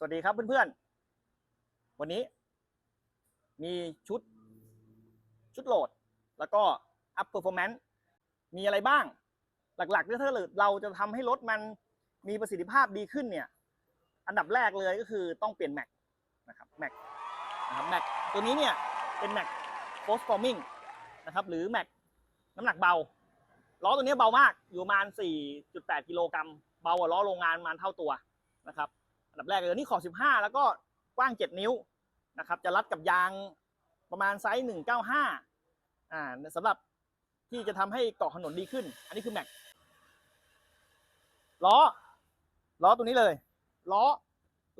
สวัสดีครับเพื่อนๆ วันนี้ มีชุด ชุดโหลด แล้วก็ up performance มีอะไรบ้าง หลักๆถ้าเราจะทำให้รถมันมีประสิทธิภาพดีขึ้นเนี่ย อันดับแรกเลยก็คือต้องเปลี่ยนแม็กนะครับแม็กนะครับแม็กตัวนี้เนี่ย เป็นแม็ก post forming นะครับ หรือแม็กน้ำหนักเบา ล้อตัวนี้เบามาก อยู่ประมาณ 4.8 กิโลกรัม เบากว่าล้อโรงงานประมาณเท่าตัวนะครับ ดับแรกเลยนี่ขอบ 15 แล้วก็กว้าง 7 นิ้วนะครับจะรัดกับยางประมาณไซส์ 195 อ่าสำหรับที่จะทำให้เกาะถนนดีขึ้น อันนี้คือแม็กล้อ ล้อตัวนี้เลย ล้อ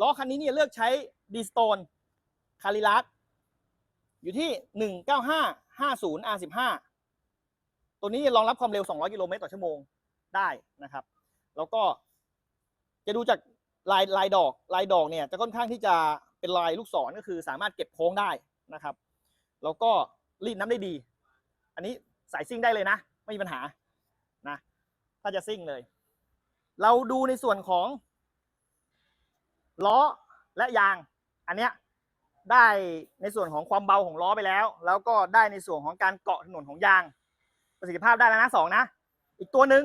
ล้อคันนี้เนี่ยเลือกใช้ดีสโตนคาริลัสอยู่ที่ 195 50 R15 ตัวนี้รองรับความเร็ว 200 กิโลเมตรต่อชั่วโมงได้นะครับ แล้วก็จะดูจาก ลายลายดอกลายดอกเนี่ยจะค่อนข้างที่จะเป็นลายลูกศรก็คือสามารถเก็บโค้งได้นะครับ แล้วก็รีดน้ำได้ดี อันนี้สายซิ่งได้เลยนะ ไม่มีปัญหานะถ้าจะซิ่งเลย เราดูในส่วนของล้อและยาง อันเนี้ยได้ในส่วนของความเบาของล้อไปแล้ว แล้วก็ได้ในส่วนของการเกาะถนนของยาง ประสิทธิภาพได้แล้วนะสองนะ อีกตัวหนึ่ง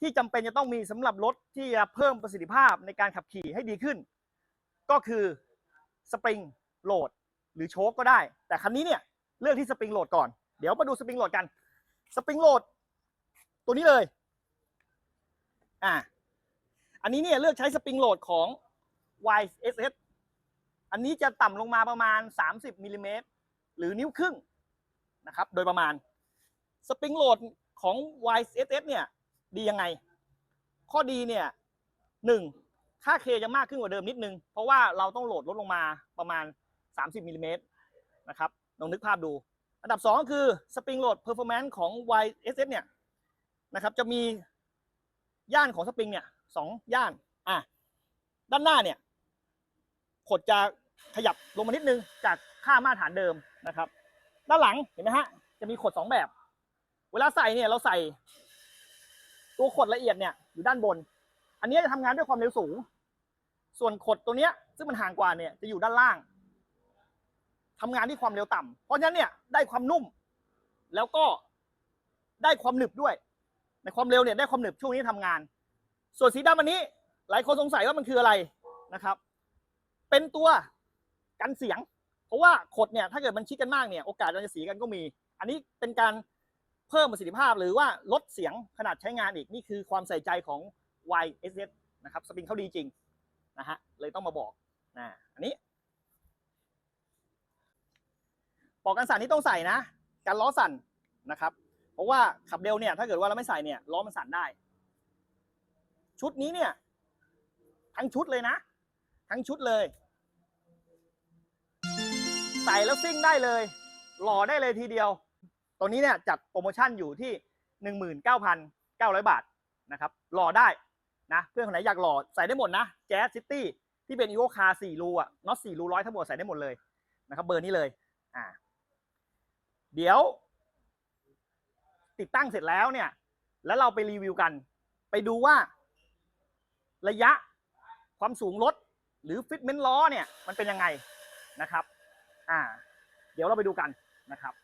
ที่จำเป็นจะต้องมีสำหรับรถที่จะเพิ่มประสิทธิภาพในการขับขี่ให้ดีขึ้น ก็คือสปริงโหลดหรือโชคก็ได้ แต่คันนี้เนี่ยเลือกที่สปริงโหลดก่อน เดี๋ยวมาดูสปริงโหลดกันสปริงโหลดตัวนี้เลยอ่าอันนี้เนี่ยเลือกใช้สปริงโหลดของ YSS อันนี้จะต่ำลงมาประมาณ 30มิลลิเมตรหรือนิ้วครึ่งนะครับ โดยประมาณสปริงโหลดของ YSS เนี่ย ดียังไง ข้อดีเนี่ยหนึ่งค่าเคจะมากขึ้นกว่าเดิมนิดนึง เพราะว่าเราต้องโหลดลดลงมาประมาณ 30มิลลิเมตรนะครับลองนึกภาพดู อันดับ 2 คือสปริงโหลดเพอร์ฟอร์แมนซ์ของ YSS เนี่ยนะครับจะมีย่านของสปริงเนี่ยสองย่านอะด้านหน้าเนี่ยขดจะขยับลงมานิดนึงจากค่ามาตรฐานเดิมนะครับ ด้านหลังเห็นไหมฮะจะมีขดสองแบบ เวลาใส่เนี่ยเราใส่ ตัวขดละเอียดเนี่ยอยู่ด้านบน อันนี้จะทำงานด้วยความเร็วสูง ส่วนขดตัวเนี้ยซึ่งมันห่างกว่าเนี่ยจะอยู่ด้านล่างทำงานที่ความเร็วต่ำเพราะฉะนั้นเนี่ยได้ความนุ่ม แล้วก็ได้ความหนึบด้วย ในความเร็วเนี่ยได้ความหนึบช่วงนี้ทำงาน ส่วนสีดำอันนี้ หลายคนสงสัยว่ามันคืออะไรนะครับ เป็นตัวกันเสียง เพราะว่าขดเนี่ยถ้าเกิดมันชิดกันมากเนี่ยโอกาสมันจะสีกันก็มี อันนี้เป็นการ เพิ่มประสิทธิภาพหรือว่าลดเสียงขนาดใช้งานอีกนี่คือความใส่ใจของ YSS นะครับสปริงเขาดีจริงนะฮะเลยต้องมาบอกนะอันนี้ปลอกกันสั่นที่ต้องใส่นะการล้อสั่นนะครับ เพราะว่าขับเร็วเนี่ยถ้าเกิดว่าเราไม่ใส่เนี่ยล้อมันสั่นได้ ชุดนี้เนี่ย ทั้งชุดเลยนะ ทั้งชุดเลย ใส่แล้วซิ่งได้เลย หล่อได้เลยทีเดียว ตัวนี้เนี่ยจัดโปรโมชั่นอยู่ที่ 19,900 บาทนะครับหล่อได้นะเพื่อนคนไหนอยากหล่อใส่ได้หมดนะแจ๊สซิตี้ที่เป็นอีโวคาร์4รูอะน็อต4รูร้อยทั้งหมดใส่ได้หมดเลยนะครับเบอร์นี้เลยอ่าเดี๋ยว ติดตั้งเสร็จแล้วเนี่ย แล้วเราไปรีวิวกัน ไปดูว่า ระยะความสูงรถหรือฟิตเมนต์ล้อเนี่ย มันเป็นยังไงนะครับ อ่า เดี๋ยวเราไปดูกันนะครับ